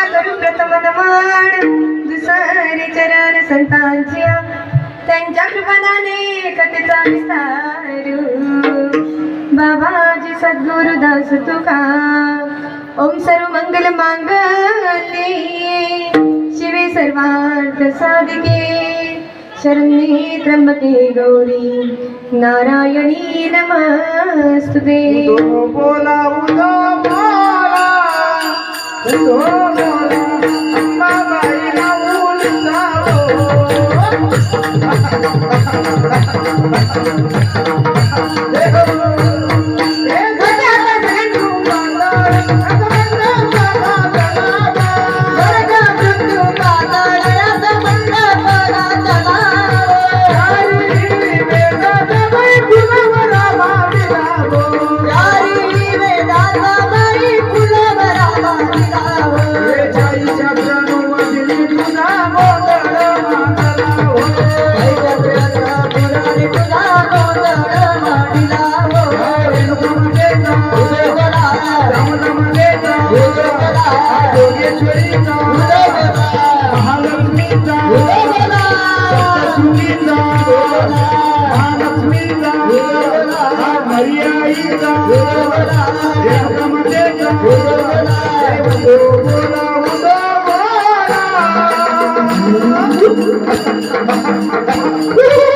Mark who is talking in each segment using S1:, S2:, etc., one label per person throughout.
S1: पूजा करू प्रथम नमन दुसरे चरण संतांच्या त्यांच्या कृपादाने कथेचा विस्तारू. बाबाजी सद्गुरु दास तुका. ओम सर्व मंगल मांगल्ये. शिवे सर्वार्थ साधिके. शरण्ये त्र्यंबके गौरी. नारायणी नमस्तुते
S2: उदो बोला उदो बोला उदो उदो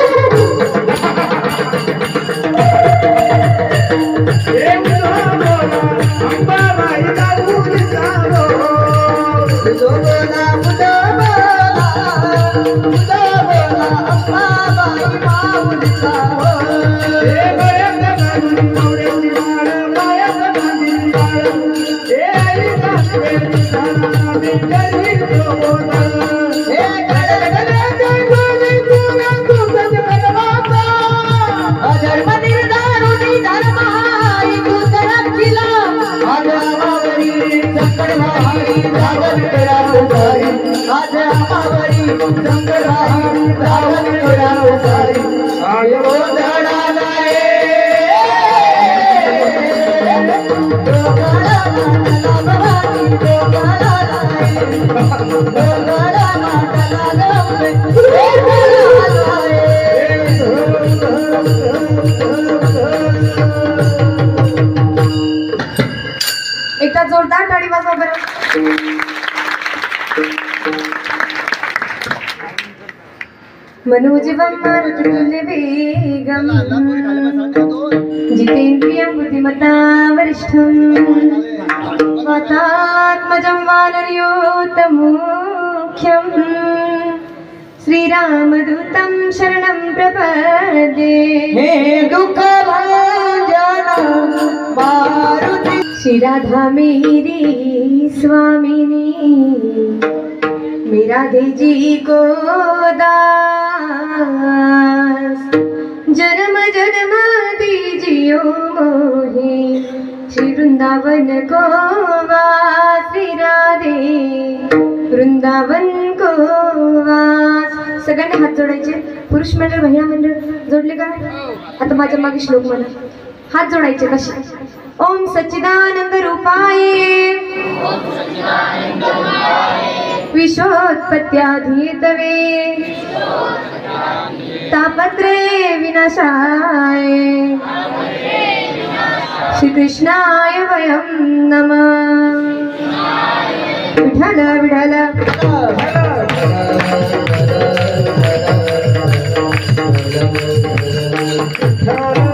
S2: माझ्या मावरी
S1: मनोज मनोजीवं मारुततुल्य वेगम् जितेन्द्रियं बुद्धिमता वरिष्ठम् वातात्मजं वानर्योत्तमुख्यम् श्रीरामदूतं शरणं प्रपदे।
S2: हे दुःख मारुति
S1: श्री राधा मेरी स्वामिनी। मेरा दे जी को दास। जन्म जन्म दीजियो मोहे श्री वृंदावन को वास। राधे वृंदावन को वास। सगळ्यांनी हात जोडायचे पुरुष मंडळ महिला मंडळ जोडले का? आता माझ्या मागे श्लोक म्हणा. हात जोडायचे कसे? ओम सच्चिदानंद रूपाये विश्वोत्पत्त्याधीतवे। तापत्रे विनाशाय। श्रीकृष्णाय वयं नमः। विठल विठ्ठल। वरती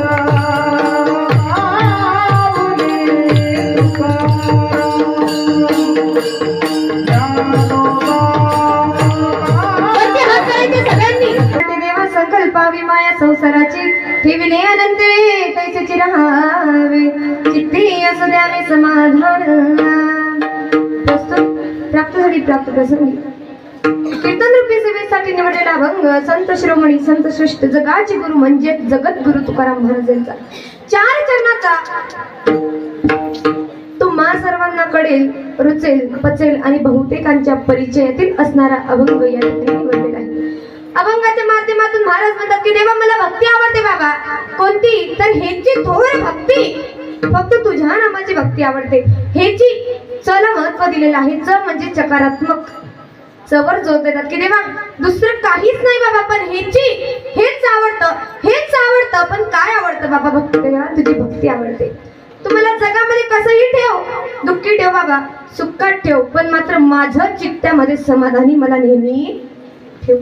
S1: असू द्यावे समाधान. प्राप्त झाली प्राप्त प्रसंगी कीर्तन रूपी सेवेसाठी निवडलेला भंग संत श्रोमणी संत श्रेष्ठ जगाचे गुरु म्हणजे जगत गुरु तुकाराम महाराजांचा. चार चरणाचा तुम्हा सर्वांना कळेल रुचेल पचेल आणि बहुतेकांच्या परिचयातील असणारा अभंग या ठिकाणी निवडलेला आहे. अभंगाच्या माध्यमातून महाराज म्हणतात की देवा मला भक्ती आवडते बाबा. कोणती? तर ह्यांची थोर भक्ती फक्त तुझ्या नामाची भक्ती आवडते. हेची चला महत्त्व दिलेलं आहे. च म्हणजे चकारात्मक. चवर जोर देतात की देवा दुसरं काहीच नाही बाबा पण हेची हेच आवडतं हेच आवडतं पण काय आवडतं बाबा भक्ती देवा? तुझी भक्ती आवडते. तुम्हाला जगामध्ये कसंही ठेव दुःखी ठेव बाबा सुखात ठेव पण मात्र माझं चित्त्यामध्ये समाधानी मला नेहमी ठेव.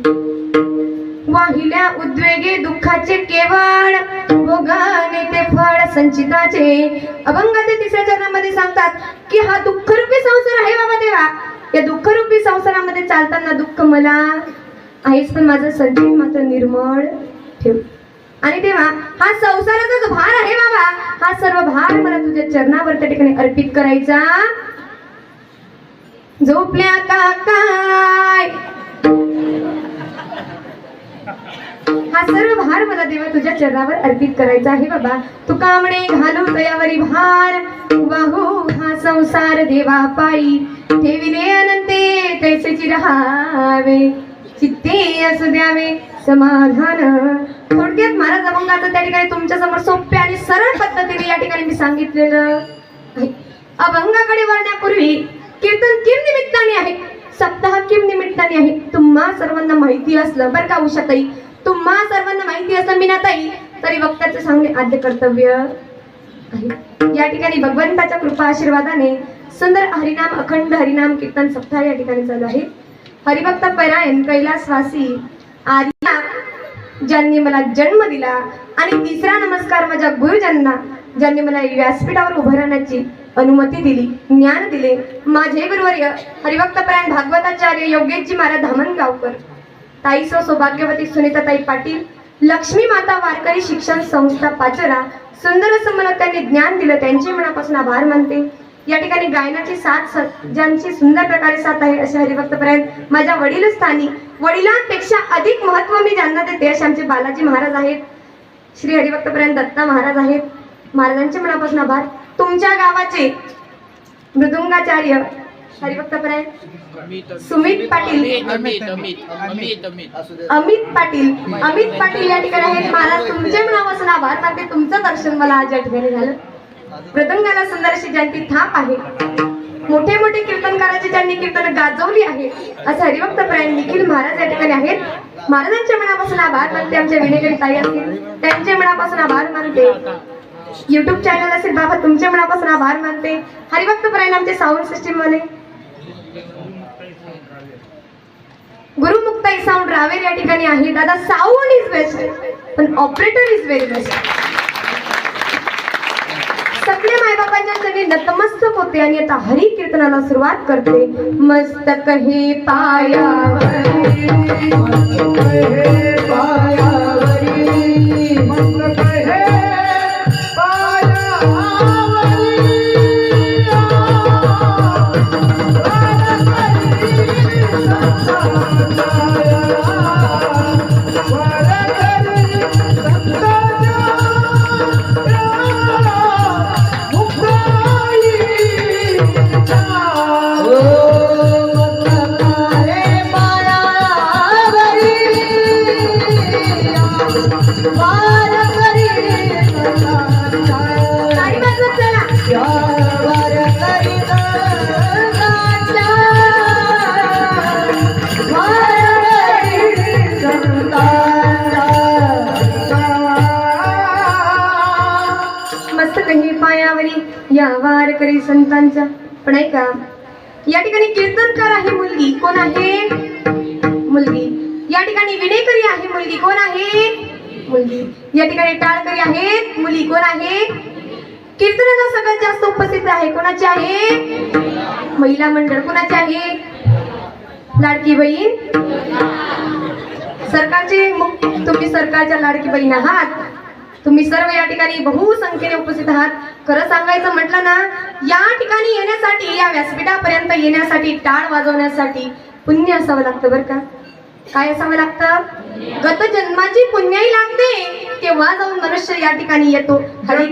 S1: वाहिल्या उद्वेगे दुःखाचे केवळ. हो भोगाने ते फळ संचिताचे. अभंगाचे तिसऱ्या चरणामध्ये सांगतात की हा दुःखरूपी संसार आहे बाबा देवा. या दुःखरूपी संसारामध्ये चालताना दुःख मला आहेच पण माझं संचित मात्र निर्मळ ठेव. आणि तेव्हा हा संसाराचा जो भार आहे बाबा हा सर्व भार मला तुझ्या चरणावर त्या ठिकाणी अर्पित करायचा. झोपल्या का काय? हा सर्व भार मला देवा तुझ्या चरणावर अर्पित करायचा आहे बाबा. तू कामणे घालू दयावरी भार. वाहू हो हा संसार देवा पायी. ठेविले अनंते तैसेची राहावे चित्ते असू द्यावे समाधान. थोडक्यात महाराज अभंगाचं त्या ठिकाणी तुमच्यासमोर सोप्या आणि सरळ पद्धतीने या ठिकाणी मी सांगितलेलं अभंगाकडे वळण्यापूर्वी कीर्तन किर निमित्ताने आहे? सप्ताह किम निमित्ताने आहे? तुम्हा सर्वांना माहिती असलं बरं का उषाताई? तुम्हा सर्वांना माहिती असलं मीनाताई? तरी वक्ताचं सांगणे आद्य कर्तव्य आहे. या ठिकाणी भगवंताच्या कृपा आशीर्वादाने सुंदर हरिनाम अखंड हरिनाम कीर्तन सप्ताह या ठिकाणी चालू आहे. हरिभक्त परायण कैलासवासी आर्या ज्यांनी मला जन्म दिला आणि तिसरा नमस्कार माझ्या गुरुजनांना ज्यांनी मला व्यासपीठावर उभं राहण्याची अनुमती दिली ज्ञान दिले माझे गुरुवर्य हरिभक्तपरायण भागवताचार्य योगेशजी महाराज धामणगावकर ताई सो सौभाग्यवती सुनीताताई पाटील लक्ष्मी माता वारकरी शिक्षण संस्था पाचरा सुंदर असं मला त्यांनी ज्ञान दिलं त्यांचे मनापासून आभार मानते. या ठिकाणी गायनाची साथ ज्यांची सुंदर प्रकारे साथ आहे असे हरिभक्तपर्यंत माझ्या वडील स्थानी वडिलांपेक्षा अधिक महत्त्व मी ज्यांना देते असे आमचे बालाजी महाराज आहेत. श्री हरिभक्तपर्यंत दत्ता महाराज आहेत. महाराजांचे मनापासून आभार. तुमच्या गावाचे मृदुंगाचार्य हरिभक्तपर्यंत सुमित पाटील.
S3: अमित
S1: पाटील. अमित पाटील या ठिकाणी आहेत. महाराज तुमचे नावाचं आभार. मानते तुमचं दर्शन मला आज या ठिकाणी झालं. मृदंगाला सुंदरशी ज्यांची थाप आहे मोठे मोठे कीर्तनकाराचे ज्यांनी कीर्तन गाजवली आहे असं हरिभक्त प्रायण निखिल महाराज या ठिकाणी आहेत. महाराजांच्या मनापासून आभार मानते आमच्या विनेकरी ताई असतील त्यांचे मनापासून आभार मानते. युट्यूब चॅनल असेल बाबा तुमच्या मनापासून आभार मानते. हरिभक्त प्रायण आमचे साऊंड सिस्टीममध्ये. गुरुमुक्ताई साऊंड रावेर या ठिकाणी आहे. दादा साऊंड इज बेस्ट पण ऑपरेटर इज व्हेरी बेस्ट सगळे मायबापांच्या चरणी नतमस्तक होते आणि आता हरी कीर्तनाला सुरुवात करते. मस्तक हे पाया वारकरी संतांच्या. पण ऐका या ठिकाणी कीर्तनकार आहे मुलगी. कोण आहे? मुलगी. या ठिकाणी विणेकरी आहे मुलगी. कोण आहे? मुलगी. या ठिकाणी टाळकरी आहेत मुली कोण आहे? कीर्तनाला सगळ्यात जास्त उपस्थित आहे. कोणाची आहे? महिला मंडळ. कोणाची आहे? लाडकी बहीण. सरकारचे तुम्ही सरकारच्या लाडकी बहीण आहात. तुम्ही सर्व या ठिकाणी बहुसंख्येने उपस्थित आहात. खरं सांगायचं म्हटलं ना या ठिकाणी येण्यासाठी या व्यासपीठापर्यंत येण्यासाठी टाळ वाजवण्यासाठी पुण्य असावं लागतं बरं का? काय असावं लागतं? गत जन्माची पुण्याही लागते तेव्हा जाऊन मनुष्य या ठिकाणी येतो. हरी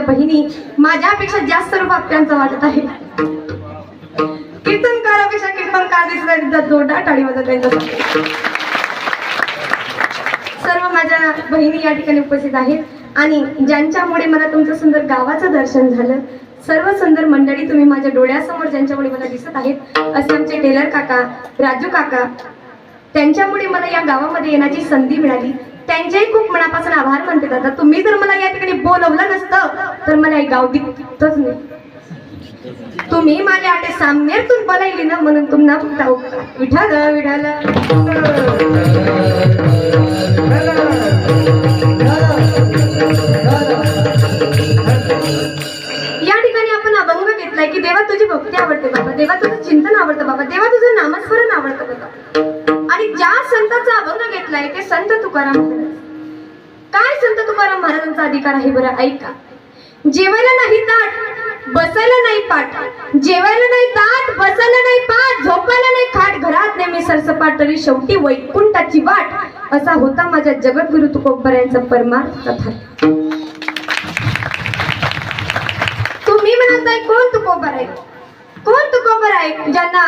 S1: माझ्या बहिणी माझ्यापेक्षा जास्त रूपात त्यांचं वाटत आहे. कीर्तनकारापेक्षा कीर्तनकार दिसला जोरदार टाळी वाजत सर्व माझ्या बहिणी या ठिकाणी उपस्थित आहेत. आणि ज्यांच्यामुळे मला तुमचं सुंदर गावाचं दर्शन झालं सर्व सुंदर मंडळी तुम्ही माझ्या डोळ्यासमोर ज्यांच्यामुळे मला दिसत आहेत असे आमचे टेलर काका राजू काका त्यांच्यामुळे मला या गावामध्ये येण्याची संधी मिळाली. त्यांचेही खूप मनापासून आभार मानते दादा. तुम्ही जर मला या ठिकाणी बोलवलं नसतं तर मला हे गाव दिसतच नाही. तुम्ही माझ्या आटे सामनेतून बोलायली ना म्हणून तुम्हाला विठाल विठाल या ठिकाणी आपण अभंग की देवा तुझी भक्ती आवडते बाबा. देवा तुझं चिंतन आवडतं बाबा. देवा तुझं नामस्मरण आवडतं बाबा. आणि ज्या संतांचा अभंग घेतलाय ते संत तुकाराम काय संत तुकाराम महाराजांचा अधिकार आहे बरं? ऐका. जेवायला नाही ताट बसायला नाही पाठ जेवायला नाही ताट बसायला नाही पाठ झोपायला नाही खाट. घरात नेहमी सरसपाट तरी शेवटी वैकुंठाची वाट. असा होता माझ्या जगद्गुरु तुकोबरायांचा परमार्थ कथा. तुम्ही म्हणताय कोण तुकोबर आहे कोण तुकोबर आहे ज्यांना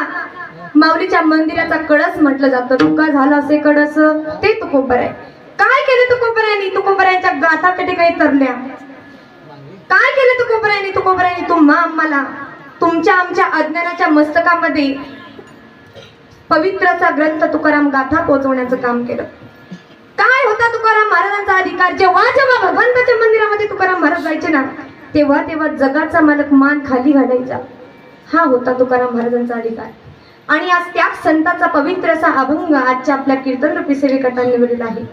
S1: माऊलीच्या मंदिराचा कळस म्हटलं जातं. तुका झालं असे कळस. ते तुकोबर आहे काय केलं तुकोबरायांनी? तुकोबऱ्यांच्या गाथा पेटे काही तरल्या. काय केलं तुकोबरायांनी? तुकोबरायांनी तुम्हा आम्हाला तुमच्या आमच्या अज्ञानाच्या मस्तकामध्ये पवित्राचा ग्रंथ तुकाराम गाथा पोहोचवण्याचं काम केलं. काय होता तुकाराम महाराजांचा अधिकार? जेव्हा जेव्हा भगवंताच्या मंदिरामध्ये तुकाराम महाराज जायचे ना तेव्हा तेव्हा जगाचा मालक मान खाली घालायचा. हा होता तुकाराम महाराजांचा अधिकार. आणि आज त्याच संताचा पवित्र असा अभंग आजच्या आपल्या कीर्तन रूपी सेवेकरता निवडला आहे.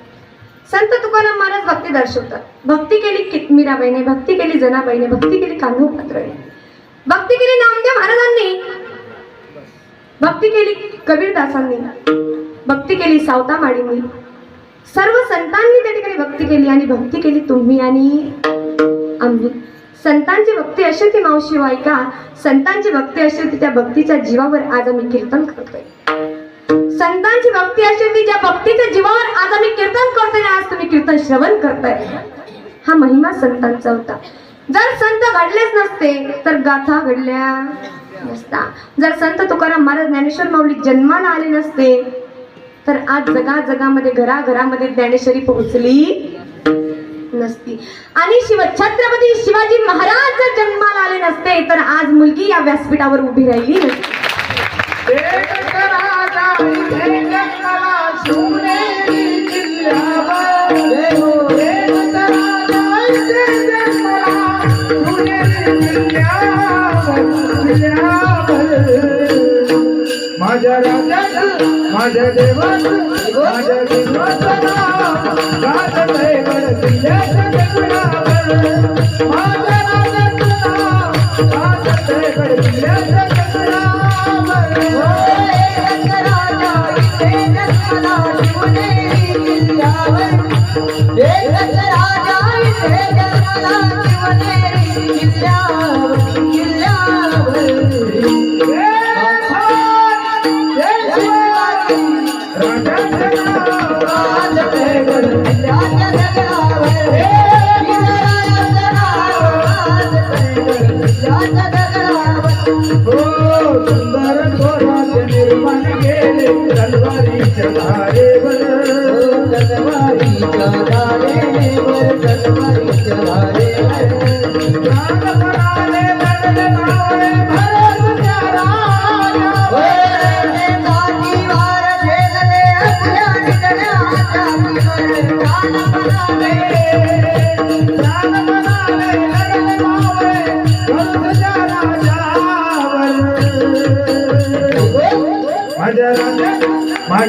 S1: संत तुकाराम महाराज भक्ती दर्शवतात. भक्ती केली मीराबाईने भक्ती केली जनाबाईने भक्ती केली कान्होपात्राने भक्ती केली नामदेव महाराजांनी. भक्ती केली कबीरदासांनी. भक्ती केली सावता माडींनी. सर्व संतांनी त्या ठिकाणी भक्ती केली आणि भक्ती केली तुम्ही आणि आम्ही. संतांची भक्ती अशी ती मावशी वायका संतांची भक्ती अशी होती त्या भक्तीच्या जीवावर आज आम्ही कीर्तन करतोय. संतांची भक्ती अशी होती ज्या भक्तीच्या जीवावर आज आम्ही कीर्तन करतोय आज तुम्ही कीर्तन श्रवण करताय. हा महिमा संतांचा होता. जर संत घडलेच नसते तर गाथा घडल्या नसता. जर संत तुकाराम महाराज ज्ञानेश्वर माऊली जन्माला आले नसते तर आज जगा जगामध्ये घराघरामध्ये ज्ञानेश्वरी पोहोचली नसती. आणि शिव छत्रपती शिवाजी महाराज जर जन्माला आले नसते तर आज मुलगी या व्यासपीठावर उभी राहिली
S4: माझ्या माझ्या देवात माझ्या देवाचं नाव गात आहे गड किल्ल्याच्या माझ्या राजाचं नाव गात आहे गड किल्ल्याच्या दगडावर. सुंदर स्वरात निर्माण केले तलवारीच्या धारेवर प्राण पराले लढले नावळे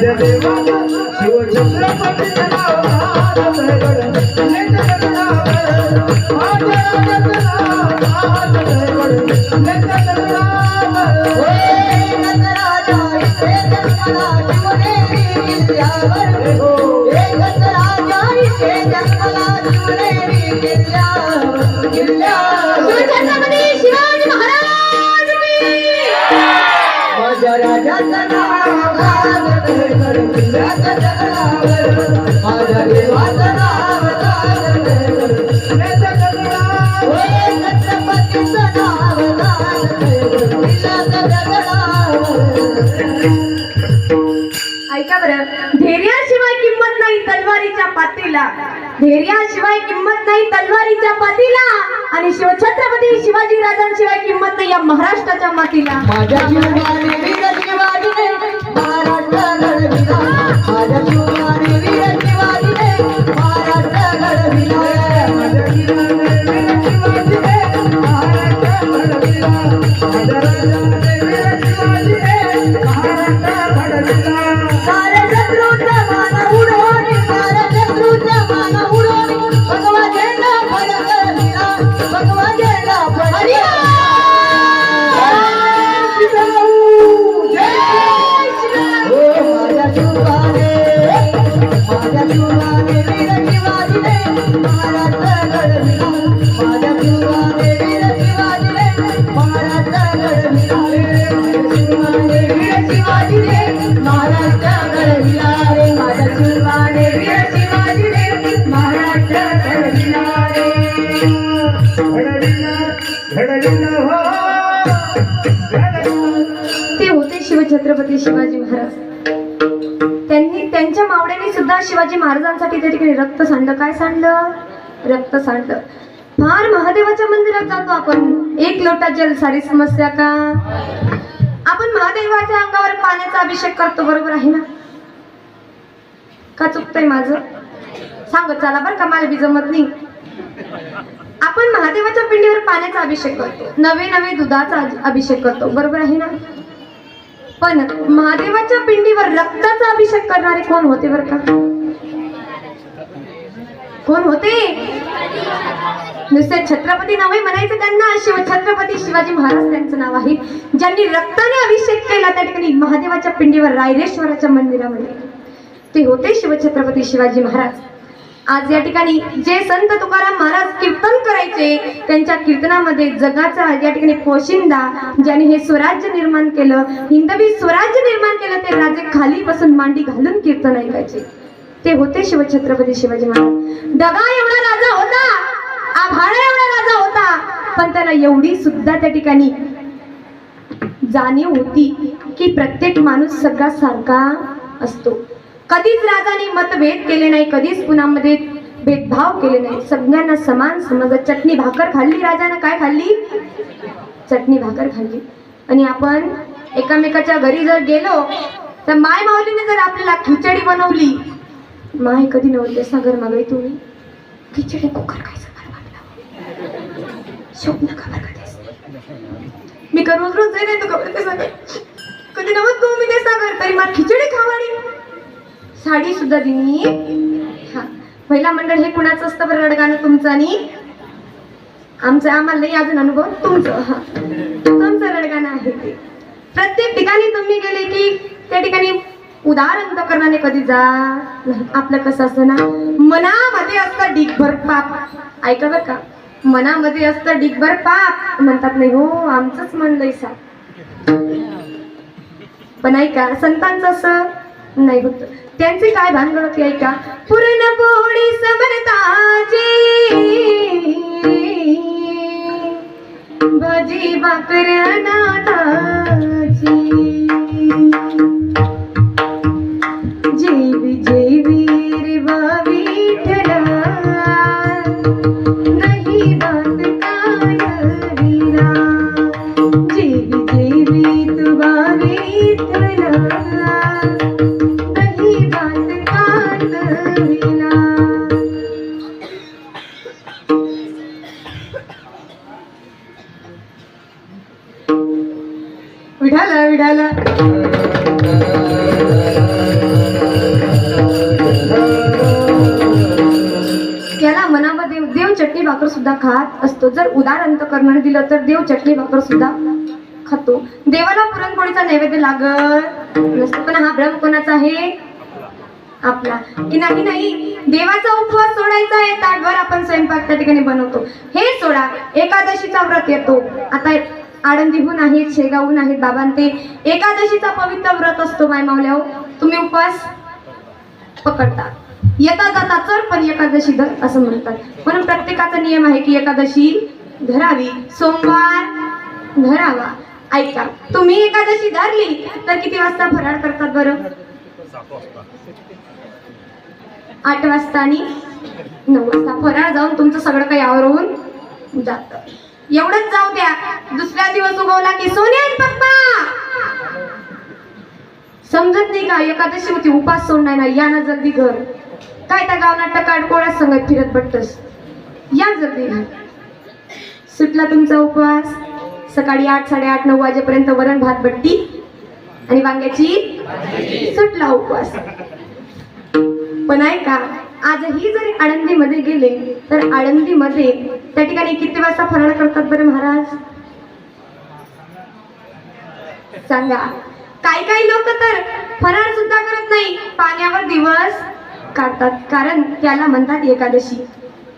S4: लेकरं दगडावर.
S1: शिवछत्रपती शिवाजी महाराज
S2: माझ्या राजाचं नाव
S1: ऐका बरं. धैर्याशिवाय किंमत नाही तलवारीच्या पातीला. धैर्याशिवाय किंमत नाही तलवारीच्या पातीला. आणि शिवछत्रपती शिवाजी राजांशिवाय किंमत नाही या महाराष्ट्राच्या मातीला. छत्रपती शिवाजी महाराज. त्यांनी त्यांच्या मावड्याने सुद्धा शिवाजी महाराजांसाठी त्या ठिकाणी रक्त सांडलं. काय सांडलं? रक्त सांडलं. फार महादेवाच्या मंदिरात जातो आपण. एक लोटा जल सारी समस्या का? आपण महादेवाच्या अंगावर पाण्याचा अभिषेक करतो बरोबर आहे ना? का चुकतंय माझं? सांगत चला बरं का मला बी जमत नाही. आपण महादेवाच्या पिंडीवर पाण्याचा अभिषेक करतो. नवे नवे दुधाचा अभिषेक करतो बरोबर आहे ना? पण महादेवाच्या पिंडीवर रक्ताचा अभिषेक करणारे कोण होते बरं का? कोण होते? नुसते छत्रपती नव्हे म्हणायचं त्यांना शिव छत्रपती शिवाजी महाराज त्यांचं नाव आहे. ज्यांनी रक्ताने अभिषेक केला त्या ठिकाणी महादेवाच्या पिंडीवर रायरेश्वराच्या मंदिरामध्ये. ते होते शिवछत्रपती शिवाजी महाराज. आज या ठिकाणी जे संत तुकाराम महाराज कीर्तन करायचे त्यांच्या कीर्तनामध्ये जगाचा या ठिकाणी पोशिंदा ज्याने हे स्वराज्य निर्माण केलं हिंदवी स्वराज्य निर्माण केलं ते राजे खाली बसून मांडी घालून कीर्तन ऐकायचे. ते होते शिवछत्रपती शिवाजी महाराज. दगा एवढा राजा होता आभाळा एवढा राजा होता पण त्याला एवढी सुद्धा त्या ठिकाणी जाणीव होती की प्रत्येक माणूस सगळा सारखा असतो. कधीच राजाने मतभेद केले नाही कधीच कुणामध्ये भेदभाव केले नाही. सगळ्यांना समान समज. चटणी भाकर खाल्ली राजानं काय खाल्ली? चटणी भाकर खाल्ली. आणि आपण एकामेकाच्या घरी जर गेलो तर माय माऊलीने जर आपल्याला खिचडी बनवली माय कधी नव्हते सागर मागई तुम्ही? खिचडी कुकर काय स्वप्न खबर मी का रोज रोज नाही तो खबर कधी नव्हत तू मी ते सागर तरी मला खिचडी खावाडी. साडी सुद्धा दिली. हा. पहिला मंडळ हे कुणाचं असतं बरं रडगाणं तुमचं आणि आमचं आम्हाला अजून अनुभव तुमचं हा. तुमचं रडगाणं आहे ते. प्रत्येक ठिकाणी तुम्ही गेले की त्या ठिकाणी उदाहरण प्रकरणाने कधी जा नाही. आपलं कसं असतं ना मनामध्ये असतं डिगभर पाप. ऐका बरं का. मनामध्ये असतं डिगभर पाप. म्हणतात नाही हो आमचंच म्हणलंय सा पण ऐका संतांचं असं नाही बघतो त्यांचे काय भानगड होते ऐका? पूर्ण पोळी समरताची भजी भाकर नाताची जेवी जेवी रे देव चटणी भाकर सुद्धा खातो. देवाला पुरणपोळीचा नैवेद्य लागत नसतो पण हा भ्रम कोणाचा आहे? आपला. की नाही नाही. देवाचा उपवास सोडायचा आहे ताटभर आपण स्वयंपाक त्या ठिकाणी बनवतो. हे सोडा. एकादशीचा व्रत येतो. आता आळंदीहून आहेत शेगावहून आहेत बाबां ते एकादशीचा पवित्र व्रत असतो माय मावल्या हो. तुम्ही उपवास पकडता. येता जाता चर पण एकादशी दर असं म्हणतात. म्हणून प्रत्येकाचा नियम आहे की एकादशी धरावी. सोमवार धरावा. ऐका तुम्ही एकादशी धरली तर किती वाजता फराळ करतात बरं? आठ वाजता आणि नऊ वाजता. फराळ जाऊन तुमचं सगळं काही आवरून जात. एवढंच जाऊ द्या. दुसऱ्या दिवस उगवला की सोन्या पप्पा! समजत नाही का? एकादशी होती उपास सोडणार ना या ना जल्दी घर. काय त्या गाव नाटक काढ कोणाच सांगत फिरत पडतस या जल्दी घर. सुटला तुमचा उपवास? सकाळी आठ साडेआठ नऊ वाजेपर्यंत वरण भात बट्टी आणि वांग्याची सुटला उपवास. पण ऐका आजही जरी आळंदीमध्ये गेले तर आळंदीमध्ये त्या ठिकाणी किती वाजता फराळ करतात बरं महाराज? सांगा. काही काही लोक तर फराळ सुद्धा करत नाही. पाण्यावर दिवस काढतात. कारण त्याला म्हणतात एकादशी.